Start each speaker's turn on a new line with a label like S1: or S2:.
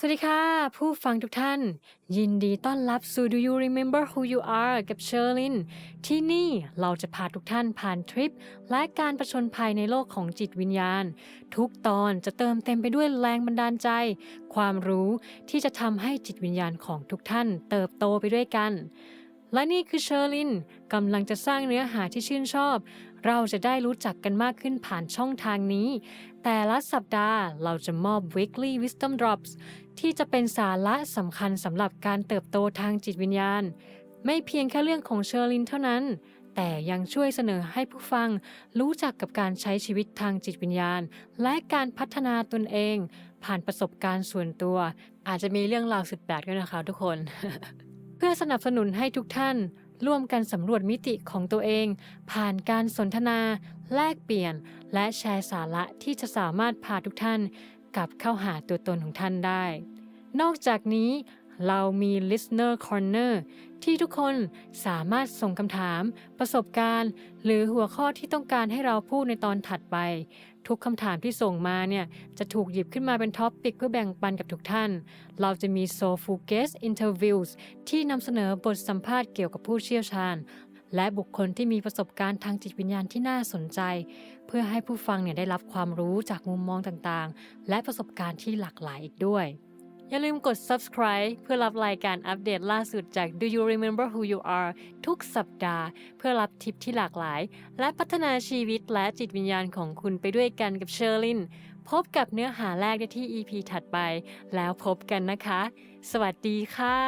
S1: สวัสดีค่ะ ผู้ฟังทุกท่าน ยินดีต้อนรับสู่ Do You Remember Who You Are กับเชอร์ลิน ที่นี่เราจะพาทุกท่านผ่านทริป และการประชนภัยในโลกของจิตวิญญาณ ทุกตอนจะเติมเต็มไปด้วยแรงบันดาลใจ ความรู้ที่จะทำให้จิตวิญญาณของทุกท่าน เติบโตไปด้วยกัน และนี่คือเชอร์ลินกำลังจะสร้างเนื้อหาที่ชื่นชอบ เราจะได้รู้จักกันมากขึ้นผ่านช่องทางนี้ แต่ละสัปดาห์เราจะมอบ weekly wisdom drops ที่จะเป็นสาระสำคัญสำหรับการเติบโตทางจิตวิญญาณ ไม่เพียงแค่เรื่องของเชอร์ลินเท่านั้น แต่ยังช่วยเสนอให้ผู้ฟัง รู้จักกับการใช้ชีวิตทางจิตวิญญาณ และการพัฒนาตนเอง ผ่านประสบการณ์ส่วนตัว อาจจะมีเรื่องราวสุดแปลกด้วยนะคะทุกคน เพื่อสนับสนุนให้ทุกท่าน ร่วมกันสำรวจมิติของตัวเอง ผ่านการสนทนา แลกเปลี่ยน และแชร์สาระที่จะสามารถพาทุกท่าน กลับเข้าหาตัวตนของท่านได้ นอกจากนี้ เรามี listener corner ที่ทุกคนสามารถส่งคำถาม ประสบการณ์ หรือหัวข้อที่ต้องการให้เราพูดในตอนถัดไป ทุกคำถามที่ส่งมาเนี่ย จะถูกหยิบขึ้นมาเป็นท็อปปิกเพื่อแบ่งปันกับทุกท่าน เราจะมี s o f u l Guest Interviews ที่นำเสนอบทสัมภาษณ์เกี่ยวกับผู้เชี่ยวชาญ และบุคคลที่มีประสบการณ์ทางจิตวิญญาณที่น่าสนใจ เพื่อให้ผู้ฟังเนี่ยได้รับความรู้จากมุมมองต่างๆ และประสบการณ์ที่หลากหลายอีกด้วย อย่าลืมกด subscribe เพื่อรับรายการอัปเดตล่าสุดจาก Do You Remember Who You Are ทุกสัปดาห์ เพื่อรับทิปที่หลากหลาย และพัฒนาชีวิตและจิตวิญญาณของคุณไปด้วยกันกับเชอร์ลิน พบกับเนื้อหาแรกได้ที่ EP ถัดไป แล้วพบกันนะคะ สวัสดีค่ะ